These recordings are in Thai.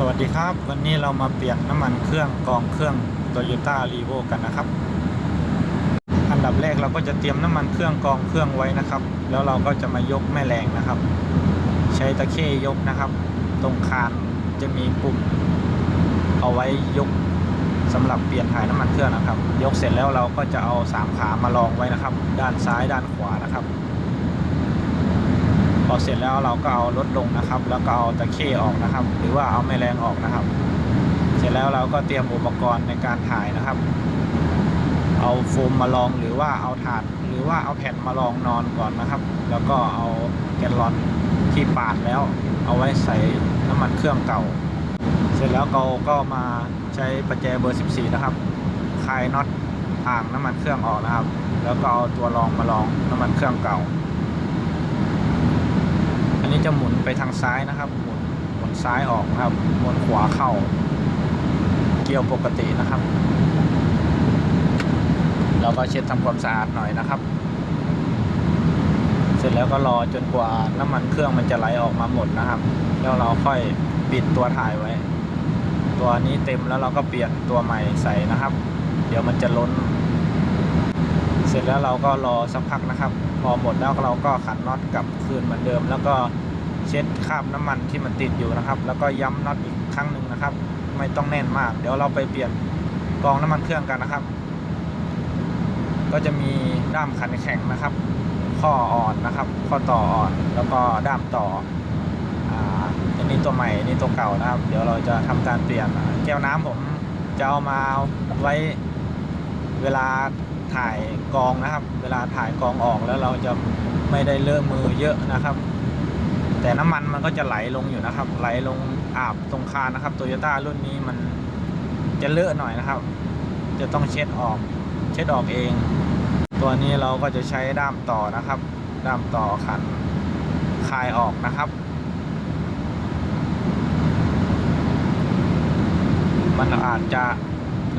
สวัสดีครับ วันนี้เรามาเปลี่ยนน้ำมันเครื่องกองเครื่อง Toyota r e v o กันนะครับ อันดับแรกเราก็จะเตรียมน้ำมันเครื่องกองเครื่องไว้นะครับ แล้วเราก็จะมายกแม่แรงนะครับ ใช้ตะเข้ยกนะครับ ตรงคานจะมีปุ่ม เอาไว้ยกสำหรับเปลี่ยนถ่ายน้ำมันเครื่องนะครับ ยกเสร็จแล้วเราก็จะเอาสามขามารองไว้นะครับ ด้านซ้ายด้านขวานะครับ พอเสร็จแล้วเราก็เอารถลงนะครับ แล้วก็เอาตะเข้ออกนะครับ หรือว่าเอาแม่แรงออกนะครับ เสร็จแล้วเราก็เตรียมอุปกรณ์ในการถ่ายนะครับ เอาโฟมมาลองหรือว่าเอาถาดหรือว่าเอาแผ่นมาลองนอนก่อนนะครับ แล้วก็เอาแกนลอนที่ปาดแล้ว เอาไว้ใส่น้ำมันเครื่องเก่า เสร็จแล้วเราก็มาใช้ประแจเบอร์ 14 นะครับคลายน็อตอ่างน้ำมันเครื่องออกนะครับ แล้วก็เอาตัวรองมาลองน้ำมันเครื่องเก่า นนี้จะหมุนไปทางซ้ายนะครับ หมุนหมุนซ้ายออกนะครับ หมุนขวาเข้า เกี่ยวปกตินะครับ เราก็เช็ดทำความสะอาดหน่อยนะครับ เสร็จแล้วก็รอจนกว่าน้ำมันเครื่องมันจะไหลออกมาหมดนะครับ แล้วเราค่อยปิดตัวถ่ายไว้ ตัวนี้เต็มแล้วเราก็เปลี่ยนตัวใหม่ใส่นะครับ เดี๋ยวมันจะล้น เสร็จแล้วเราก็รอสักพักนะครับ พอหมดแล้วเราก็ขันน็อตกลับคืนเหมือนเดิม แล้วก็เช็ดคราบน้ำมันที่มันติดอยู่นะครับ แล้วก็ย้ำน็อตอีกครั้งหนึ่งนะครับ ไม่ต้องแน่นมาก เดี๋ยวเราไปเปลี่ยนกองน้ำมันเครื่องกันนะครับ ก็จะมีด้ามขันแข็งนะครับ ข้ออ่อนนะครับ ข้อต่ออ่อนแล้วก็ด้ามต่ออ่าอันนี้ตัวใหม่อันนี่ตัวเก่านะครับ เดี๋ยวเราจะทำการเปลี่ยนแก้วน้ำผมจะเอามาไว้เวลา ถ่ายกองนะครับ เวลาถ่ายกองออกแล้วเราจะไม่ได้เลอะมือเยอะนะครับ แต่น้ำมันมันก็จะไหลลงอยู่นะครับ ไหลลงอาบตรงคานนะครับโตโยต้ารุ่นนี้มันจะเลอะหน่อยนะครับ จะต้องเช็ดออก เช็ดออกเอง ตัวนี้เราก็จะใช้ด้ามต่อนะครับ ด้ามต่อขันคลายออกนะครับมันอาจจะ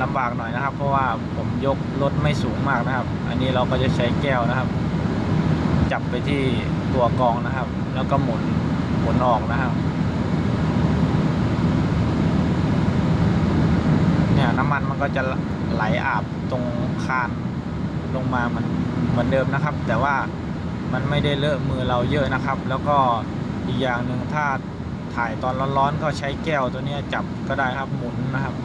ลำบากหน่อยนะครับ เพราะว่าผมยกรถไม่สูงมากนะครับ อันนี้เราก็จะใช้แก้วนะครับ จับไปที่ตัวกองนะครับ แล้วก็หมุนหมุนออกนะครับเนี่ยน้ำมันมันก็จะไหลอาบตรงคานลงมามันเหมือนเดิมนะครับ แต่ว่ามันไม่ได้เลอะมือเราเยอะนะครับ แล้วก็อีกอย่างหนึ่งถ้าถ่ายตอนร้อนๆก็ใช้แก้วตัวนี้จับก็ได้ครับหมุนนะครับ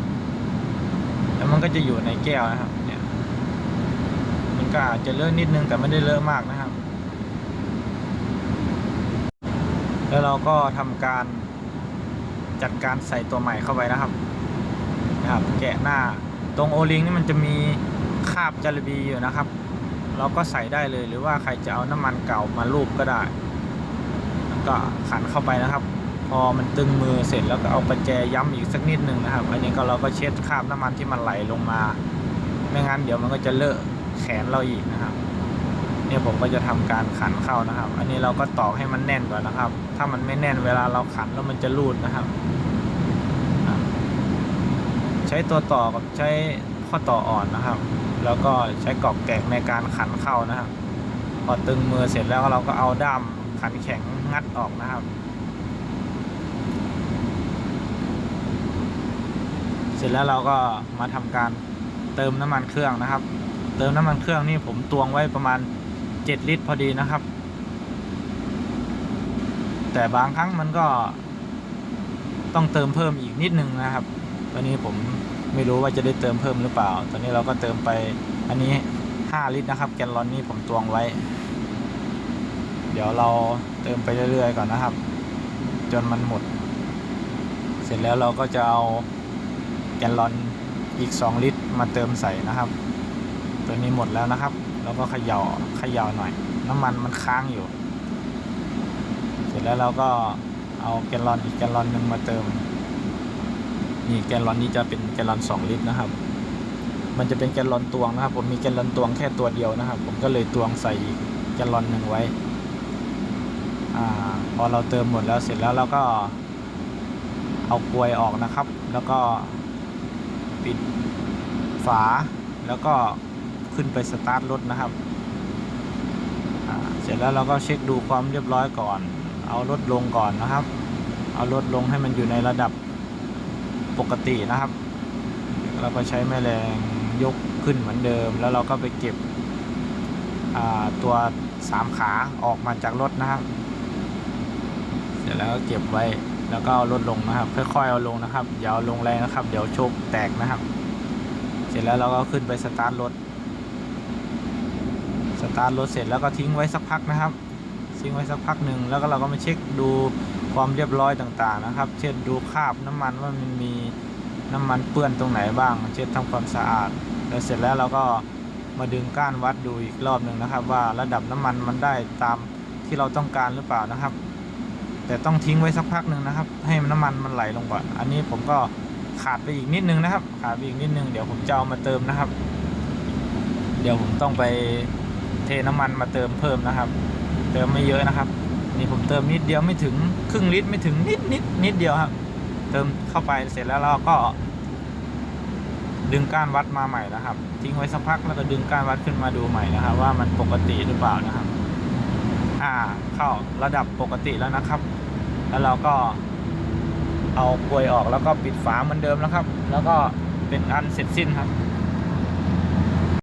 แล้วมันก็จะอยู่ในแก้วนะครับ เนี่ย มันก็อาจจะเลอะนิดนึงแต่ไม่ได้เลอะมากนะครับ แล้วเราก็ทำการจัดการใส่ตัวใหม่เข้าไปนะครับ นะครับ แกะหน้า ตรงโอลิงนี่มันจะมีคราบจาระบีอยู่นะครับ เราก็ใส่ได้เลยหรือว่าใครจะเอาน้ำมันเก่ามาลูบก็ได้แล้วก็ขันเข้าไปนะครับ พอมันตึงมือเสร็จแล้วก็เอาประแจย้ำอีกสักนิดหนึ่งนะครับ อันนี้ก็เราก็เช็ดคราบน้ำมันที่มันไหลลงมา ไม่งั้นเดี๋ยวมันก็จะเลอะแขนเราอีกนะครับ เนี่ยผมก็จะทำการขันเข้านะครับ อันนี้เราก็ตอกให้มันแน่นก่อนนะครับ ถ้ามันไม่แน่นเวลาเราขันแล้วมันจะรูดนะครับ ใช้ตัวต่อกับใช้ข้อต่ออ่อนนะครับ แล้วก็ใช้กรอกแกะในการขันเข้านะครับ พอตึงมือเสร็จแล้วเราก็เอาด้ามขันแข็งงัดออกนะครับ เส ร็จแล้วเราก็มาทำการเติมน้ำมันเครื่องนะครับ เติมน้ำมันเครื่องนี่ผมตวงไว้ประมาณ 7 ลิตรพอดีนะครับ แต่บางครั้งมันก็ต้องเติมเพิ่มอีกนิดนึงนะครับ ตอนนี้ผมไม่รู้ว่าจะได้เติมเพิ่มหรือเปล่า ตอนนี้เราก็เติมไปอันนี้ 5 ลิตรนะครับ แกนลอนนี่ผมตวงไว้ เดี๋ยวเราเติมไปเรื่อยๆก่อนนะครับ จนมันหมด เสร็จแล้วเราก็จะเอา แกนลอนอีก 2 ลิตร มาเติมใส่นะครับ ตัวนี้หมดแล้วนะครับ แล้วก็เขย่าเขย่าหน่อย น้ำมันมันค้างอยู่ เสร็จแล้วเราก็เอาแกลลอนอีกแกลลอนหนึ่งมาเติมนี่แกลลอนนี้จะเป็นแกลลอนสองลิตรนะครับ มันจะเป็นแกลลอนตวงนะครับ ผมมีแกลลอนตวงแค่ตัวเดียวนะครับ ผมก็เลยตวงใส่อีกแกลลอนหนึ่งไว้อพอเราเติมหมดแล้วเสร็จแล้วเราก็เอากลวยออกนะครับ แล้วก็ ปิดฝาแล้วก็ขึ้นไปสตาร์ทรถนะครับ เสร็จแล้วเราก็เช็คดูความเรียบร้อยก่อน เอารถลงก่อนนะครับ เอารถลงให้มันอยู่ในระดับปกตินะครับ เราก็ใช้แม่แรงยกขึ้นเหมือนเดิม แล้วเราก็ไปเก็บตัวสามขาออกมาจากรถนะครับ เสร็จแล้วก็เก็บไว้ แล้วก็เอารถลงนะครับ ค่อยๆเอาลงนะครับอย่าเอาลงแรงนะครับ เดี๋ยวโชคแตกนะครับ เสร็จแล้วเราก็ขึ้นไปสตาร์ทรถสตาร์ทรถเสร็จแล้วก็ทิ้งไว้สักพักนะครับ ทิ้งไว้สักพักหนึ่งแล้วก็เราก็มาเช็คดูความเรียบร้อยต่างๆนะครับ เช่นดูคราบน้ำมันว่ามันมีน้ำมันเปื้อนตรงไหนบ้าง เช็ดทำความสะอาดแล้วเสร็จแล้วเราก็มาดึงก้านวัดดูอีกรอบหนึ่งนะครับ ว่าระดับน้ำมันมันได้ตามที่เราต้องการหรือเปล่านะครับ แต่ต้องทิ้งไว้สักพักหนึ่งนะครับ ให้น้ำมันมันไหลลงก่อน อันนี้ผมก็ขาดไปอีกนิดนึงนะครับ ขาดไปอีกนิดนึงเดี๋ยวผมจะเอามาเติมนะครับ เดี๋ยวผมต้องไปเทน้ำมันมาเติมเพิ่มนะครับ เติมไม่เยอะนะครับ นี่ผมเติมนิดเดียวไม่ถึงครึ่งลิตรไม่ถึงนิดนิดนิดเดียวครับ เติมเข้าไปเสร็จแล้วเราก็ ดึงก้านวัดมาใหม่นะครับ ทิ้งไว้สักพักแล้วก็ดึงก้านวัดขึ้นมาดูใหม่นะครับ ว่ามันปกติหรือเปล่านะครับ เข้าระดับปกติแล้วนะครับ แล้วเราก็เอากลวยออกแล้วก็ปิดฝาเหมือนเดิมแล้วครับ แล้วก็เป็นอันเสร็จสิ้นครับ